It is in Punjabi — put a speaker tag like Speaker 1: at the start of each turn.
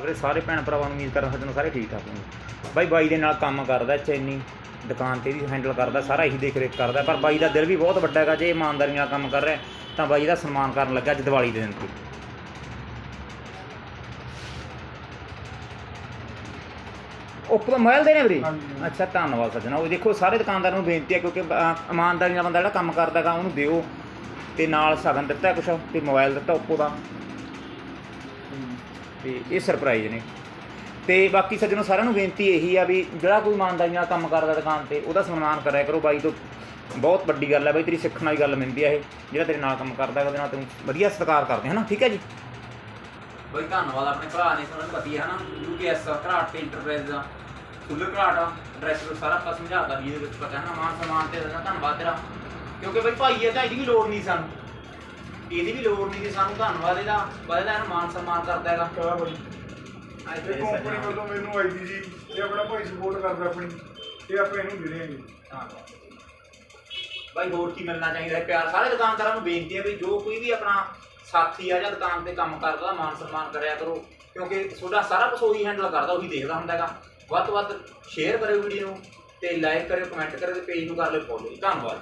Speaker 1: ਵੀਰੇ ਸਾਰੇ ਭੈਣ ਭਰਾਵਾਂ ਨੂੰ ਉਮੀਦ ਕਰਦਾ ਸੱਜਣੋ ਸਾਰੇ ਠੀਕ ਠਾਕ ਹੋਣਗੇ। ਬਾਈ ਬਾਈ ਦੇ ਨਾਲ ਕੰਮ ਕਰਦਾ ਚੈਨੀ ਦੁਕਾਨ ਤੇ ਵੀ ਹੈਂਡਲ ਕਰਦਾ ਸਾਰਾ ਇਹੀ ਦੇਖ ਰੇਖ ਕਰਦਾ ਪਰ ਬਾਈ ਦਾ ਦਿਲ ਵੀ ਬਹੁਤ ਵੱਡਾ ਹੈਗਾ ਜੇ ਇਮਾਨਦਾਰੀ ਨਾਲ ਕੰਮ ਕਰ ਰਿਹਾ ਤਾਂ ਬਾਈ ਦਾ ਸਨਮਾਨ ਕਰਨ ਲੱਗਾ ਅੱਜ ਦੀਵਾਲੀ ਦੇ ਦਿਨ ਤੇ। ਉੱਪਰ ਮੋਬਾਈਲ ਦੇ ਨੇ ਵੀਰੇ। ਅੱਛਾ ਧੰਨਵਾਦ ਸੱਜਣਾ। ਉਹ ਦੇਖੋ ਸਾਰੇ ਦੁਕਾਨਦਾਰਾਂ ਨੂੰ ਬੇਨਤੀ ਹੈ ਕਿਉਂਕਿ ਇਮਾਨਦਾਰੀ ਨਾਲ ਬੰਦਾ ਜਿਹੜਾ ਕੰਮ ਕਰਦਾ ਹੈਗਾ ਉਹਨੂੰ ਦਿਓ ਤੇ ਨਾਲ ਸਗਨ ਦਿੱਤਾ ਕੁਛ ਤੇ ਮੋਬਾਈਲ ਦਿੱਤਾ ਉੱਪੋ ਦਾ। ਤੇ ਇਹ ਸਰਪ੍ਰਾਈਜ਼ ਨੇ। ਤੇ ਬਾਕੀ ਸੱਜਣੋ, ਸਾਰਿਆਂ ਨੂੰ ਬੇਨਤੀ ਇਹੀ ਆ ਵੀ ਜਿਹੜਾ ਕੋਈ ਇਮਾਨਦਾਰੀ ਨਾਲ ਕੰਮ ਕਰਦਾ ਦੁਕਾਨ ਤੇ, ਉਹਦਾ ਸਨਮਾਨ ਕਰਿਆ ਕਰੋ। ਬਾਈ ਤੋਂ ਬਹੁਤ ਵੱਡੀ ਗੱਲ ਹੈ ਬਾਈ, ਤੇਰੀ ਸਿੱਖਣ ਵਾਲੀ ਗੱਲ ਮਿਲਦੀ ਆ ਇਹ, ਜਿਹੜਾ ਤੇਰੇ ਨਾਲ ਕੰਮ ਕਰਦਾ ਉਹਦੇ ਨਾਲ ਤੈਨੂੰ ਵਧੀਆ ਸਤਿਕਾਰ ਕਰਦੇ ਹਨਾ? ਠੀਕ ਹੈ ਜੀ?
Speaker 2: ਬਈ, ਧੰਨਵਾਦ, ਆਪਣੇ ਭਰਾ ਨੇ ਸਾਨੂੰ ਪਤੀ ਹੈ ਨਾ ਯੂਪੀਐਸ ਘਰਾਟ ਇੰਟਰਪ੍ਰਾਈਜ਼ ਦਾ ਫੁੱਲ ਘਰਾਟ ਐਡਰੈਸ ਸਾਰਾ ਆਪਾਂ ਸਮਝਾਤਾ ਵੀ ਇਹਦੇ ਵਿੱਚ ਪਤਾ ਹੈ ਨਾ ਮਾਨ ਸਨਮਾਨ ਤੇ ਧੰਨਵਾਦ ਤੇਰਾ। ਕਿਉਂਕਿ ਬਈ, ਭਾਈ, ਇਹ ਤਾਂ ਇਹਦੀ ਵੀ ਲੋੜ ਨਹੀਂ ਸਾਨੂੰ। ਇਹਦੀ ਵੀ ਲੋੜ ਨਹੀਂ ਸੀ ਸਾਨੂੰ ਧੰਨਵਾਦ ਇਹਦਾ ਬਦਲਾ ਇਹਨੂੰ ਮਾਨ ਸਨਮਾਨ ਕਰਦਾ ਹੈਗਾ।
Speaker 3: ਕਹਾ ਬਾਈ। ਇਹ ਕੰਪਨੀ ਵੱਲੋਂ ਮੈਨੂੰ ਆਈ ਦੀ ਜੀ ਇਹ ਆਪਣਾ ਭਾਈ ਸਪੋਰਟ ਕਰਦਾ ਆਪਣੀ ਇਹ ਆਪਾਂ ਇਹਨੂੰ ਦੇਵਾਂਗੇ
Speaker 2: ਧੰਨਵਾਦ ਬਾਈ ਹੋਰ ਕੀ ਮਿਲਣਾ ਚਾਹੀਦਾ ਹੈ? ਪਿਆਰ ਸਾਰੇ ਦੁਕਾਨਦਾਰਾਂ ਨੂੰ ਬੇਨਤੀ ਹੈ ਵੀ ਜੋ ਕੋਈ ਵੀ ਆਪਣਾ ਸਾਥੀ ਆ ਜਾਂ ਦੁਕਾਨ ਤੇ ਕੰਮ ਕਰਦਾ ਮਾਨ ਸਨਮਾਨ ਕਰਿਆ ਕਰੋ। ਕਿਉਂਕਿ ਤੁਹਾਡਾ ਸਾਰਾ ਕੁਝ ਉਹੀ ਹੈਂਡਲ ਕਰਦਾ ਉਹੀ ਦੇਖਦਾ ਹੁੰਦਾ ਹੈਗਾ। ਵੱਧ ਤੋਂ ਵੱਧ ਸ਼ੇਅਰ ਕਰਿਓ ਵੀਡੀਓ ਨੂੰ ਤੇ ਲਾਈਕ ਕਰਿਓ ਕਮੈਂਟ ਕਰਿਓ ਤੇ ਪੇਜ ਨੂੰ ਕਰ ਲਿਓ ਫੋਲੋ ਧੰਨਵਾਦ।